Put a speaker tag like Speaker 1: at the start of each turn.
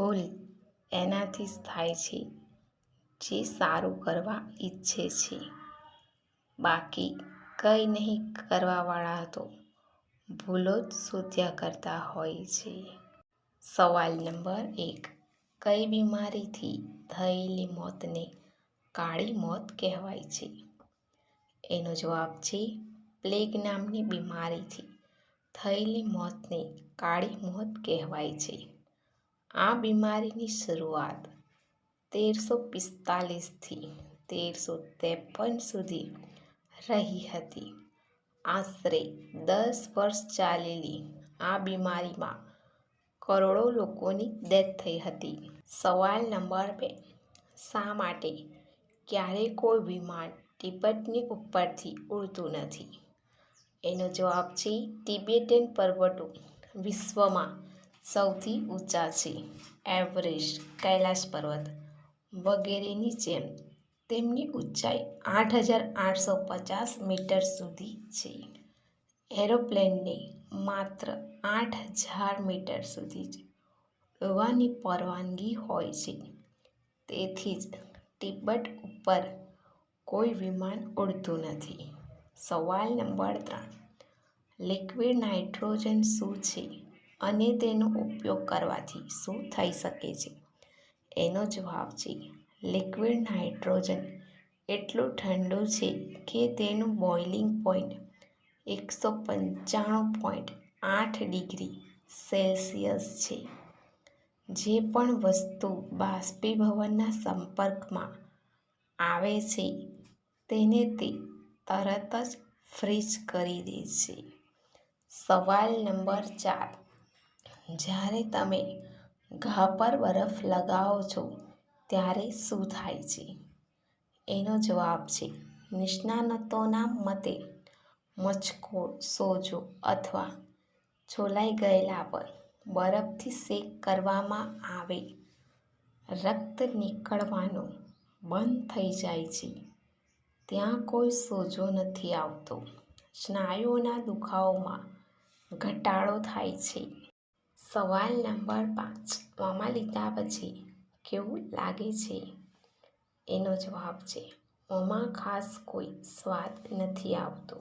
Speaker 1: ભૂલ એનાથી જ થાય છે જે સારું કરવા ઈચ્છે છે. બાકી કંઈ નહીં કરવાવાળા તો ભૂલો જ શોધ્યા કરતા હોય છે. સવાલ નંબર એક, કઈ બીમારીથી થયેલી મોતને કાળી મોત કહેવાય છે? એનો જવાબ છે, પ્લેગ નામની બીમારીથી થયેલી મોતને કાળી મોત કહેવાય છે. આ બીમારીની શરૂઆત તેરસો પિસ્તાલીસથી તેરસો ત્રેપન સુધી રહી હતી. આશરે દસ વર્ષ ચાલેલી આ બીમારીમાં કરોડો લોકોની ડેથ થઈ હતી. સવાલ નંબર બે, શા માટે ક્યારેય કોઈ વિમાન તિબેટની ઉપરથી ઉડતું નથી? એનો જવાબ છે તિબેટન પર્વતો વિશ્વમાં સૌથી ઊંચા છે. એવરેસ્ટ કૈલાસ પર્વત વગેરેની જેમ તેમની ઊંચાઈ આઠ હજાર આઠસો પચાસ મીટર સુધી છે. એરોપ્લેનને માત્ર આઠ હજાર મીટર સુધી જ ઉડવાની પરવાનગી હોય છે. તેથી જ તિબ્બત ઉપર કોઈ વિમાન ઉડતું નથી. સવાલ નંબર ત્રણ, લિક્વિડ નાઇટ્રોજન શું છે? અને તેનો ઉપયોગ કરવાથી શું થઈ શકે છે? એનો જવાબ છે, લિક્વિડ નાઇટ્રોજન એટલું ઠંડુ છે કે તેનું બોઇલિંગ પોઈન્ટ એકસો પંચાણું પોઈન્ટ આઠ ડિગ્રી સેલ્સિયસ છે. જે પણ વસ્તુ બાષ્પીભવનના સંપર્કમાં આવે છે, તેને તે તરત જ ફ્રીજ કરી દે છે. સવાલ નંબર ચાર જ્યારે તમે ઘા પર બરફ લગાવો છો, ત્યારે શું થાય છે? એનો જવાબ છે, નિષ્ણાતોના મતે મચકો સોજો અથવા છોલાઈ ગયેલા પર બરફથી શેક કરવામાં આવે. રક્ત નીકળવાનું બંધ થઈ જાય છે. ત્યાં કોઈ સોજો નથી આવતો. સ્નાયુઓના દુખાવામાં ઘટાડો થાય છે. સવાલ નંબર પાંચ. મોંમાં લીધા પછી કેવું લાગે છે? એનો જવાબ છે, મોંમાં ખાસ કોઈ સ્વાદ નથી આવતો.